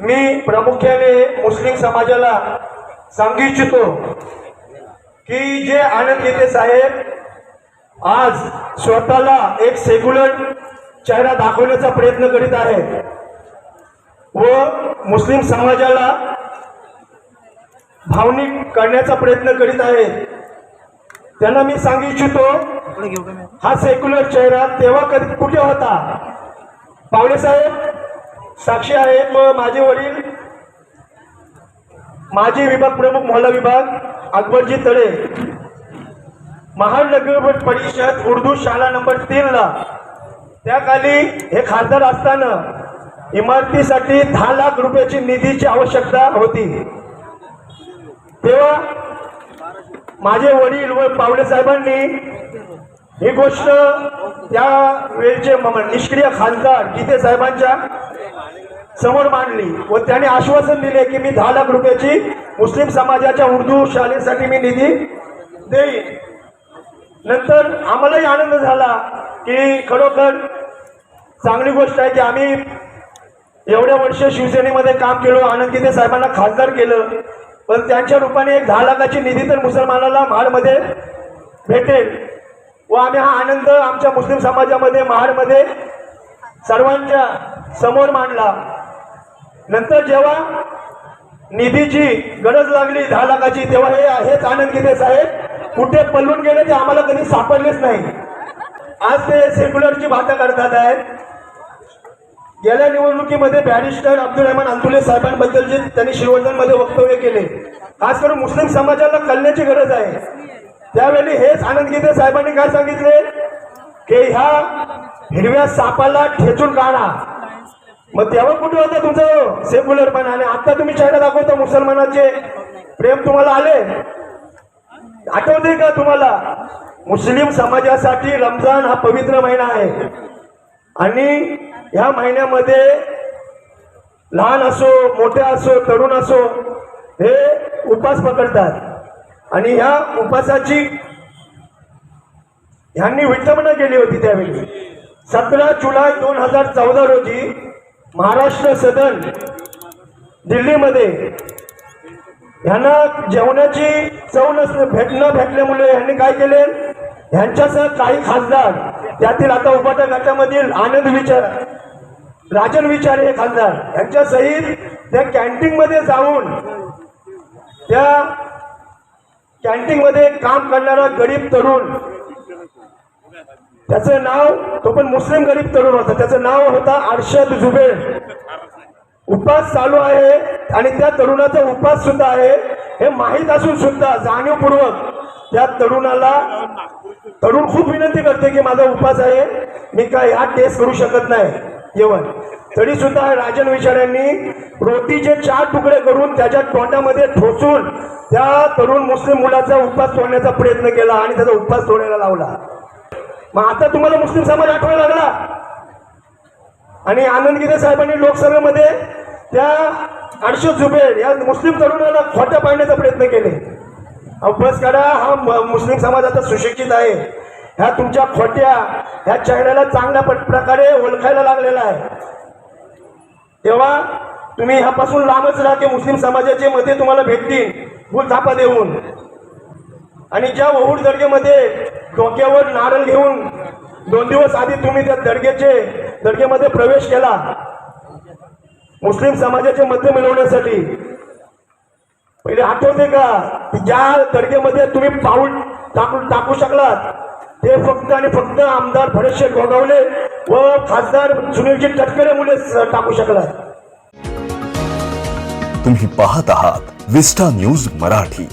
मी प्रामुख्याने मुस्लिम समाजाला सांगू इच्छितो की जे आनंद गीते साहेब आज स्वतःला एक सेक्युलर चेहरा दाखवण्याचा प्रयत्न करीत आहे. व मुस्लिम समाजाला भावनिक करण्याचा प्रयत्न करीत आहे. त्यांना मी सांगू इच्छितो हा सेक्युलर चेहरा तेव्हा कधी कुठे होता? पावले साहेब साक्षी आहेत माझे वडील माजी विभाग प्रमुख मोहल्ला विभाग अकबरजी तळे. महानगर परिषद उर्दू शाळा नंबर तीन ला. त्या खाली हे खासदार असताना इमारतीसाठी दहा लाख रुपयाची निधीची आवश्यकता होती. तेव्हा माझे वडील व पावले साहेबांनी ही गोष्ट त्या वेळचे म- निष्क्रिय खासदार गीते साहेबांच्या समोर मांडली व त्याने आश्वासन दिले की मी दहा लाख रुपयाची मुस्लिम समाजाच्या उर्दू शाळेसाठी मी निधी देईन. नंतर आम्हालाही आनंद झाला की खरोखर चांगली गोष्ट आहे की आम्ही एवढ्या वर्ष शिवसेनेमध्ये काम केलो आनंद गीते साहेबांना खासदार केलं. पण त्यांच्या रूपाने एक दहा लाखाची निधी तर मुसलमानाला महाडमध्ये भेटेल. व आम्ही हा आनंद आमच्या मुस्लिम समाजामध्ये महाडमध्ये सर्वांच्या समोर मांडला. नंतर जेव्हा निधीची गरज लागली दहा लाखाची तेव्हा हे हेच आनंद गीते साहेब कुठे पलून गेले ते आम्हाला कधी सापडलेच नाही. आज ते सेक्युलरची बाता करतात आहेत. गेल्या निवडणुकीमध्ये बॅरिस्टर अब्दुल रहमान अंतुले साहेबांबद्दल जे त्यांनी श्रीवर्धनमध्ये वक्तव्य केले. खास करून मुस्लिम समाजाला कळण्याची गरज आहे. त्यावेळी हेच आनंद गीते साहेबांनी काय सांगितले? की ह्या हिरव्या सापाला ठेचून काढा. मग तेव्हा कुठे होतं तुमचं? सेक्युलरपणा आणि आता तुम्ही चेहरा दाखवता मुसलमानाचे. प्रेम तुम्हाला आले? आठवते का तुम्हाला? मुस्लिम समाजासाठी रमजान हा पवित्र महिना आहे. आणि ह्या महिन्यामध्ये लहान असो मोठे असो तरुण असो हे उपास पकडतात. आणि ह्या उपासाची ह्यांनी विटंबना केली होती त्यावेळी. सतरा जुलै दोन हजार चौदा रोजी महाराष्ट्र सदन दिल्लीमध्ये ह्यांना जेवणाची चव नस भेट न भेटल्यामुळे ह्यांनी काय केले? ह्यांच्यासह काही खासदार त्यातील आता उपाटा गटामधील आनंद विचार राजन विचार हे खासदार यांच्या सहित त्या कॅन्टीन मध्ये जाऊन त्या कॅन्टीन मध्ये काम करणारा गरीब तरुण. त्याचं नाव तो पण मुस्लिम गरीब तरुण होता. त्याचं नाव होता अर्शद जुबेर. उपास चालू आहे आणि त्या तरुणाचा उपास सुद्धा आहे. हे माहीत असून सुद्धा जाणीवपूर्वक त्या तरुणाला तरुण खूप विनंती करते की माझा उपास आहे. मी काय ह्या टेस्ट करू शकत नाही. जेवण. तरी सुद्धा राजन विचारांनी रोटीचे चार तुकडे करून त्याच्या तोंडामध्ये ठोचून त्या तरुण मुस्लिम मुलाचा उपवास तोडण्याचा प्रयत्न केला आणि त्याचा उपवास तोडायला लावला. मग आता तुम्हाला मुस्लिम समाज आठवायला लागला. आणि आनंद गिरे साहेबांनी लोकसभेमध्ये त्या अर्षद जुबेर या मुस्लिम तरुणाला खोट्या पाडण्याचा प्रयत्न केले. बस करा हा मुस्लिम समाज आता सुशिक्षित आहे. ह्या तुमच्या खोट्या ह्या चेहऱ्याला चांगल्या प्रकारे ओळखायला लागलेला आहे. तेव्हा तुम्ही ह्यापासून लांबच राहा ते मुस्लिम समाजाचे मध्ये तुम्हाला भेटतील भूल थापा देऊन. आणि ज्या ओहूड दर्गेमध्ये डोक्यावर नारळ घेऊन दोन दिवस आधी तुम्ही त्या दर्गेचे दर्गेमध्ये प्रवेश केला मुस्लिम समाजाचे मते मिळवण्यासाठी पहिले आठवते का ज्या दर्गेमध्ये तुम्ही पाऊल टाकू टाकू शकलात ते फक्त आणि फक्त आमदार भरतशेठ गोगावले व खासदार सुनीलजी तटकरे मुळे टाकू शकला तुम्ही पाहत आहात विस्टा न्यूज मराठी.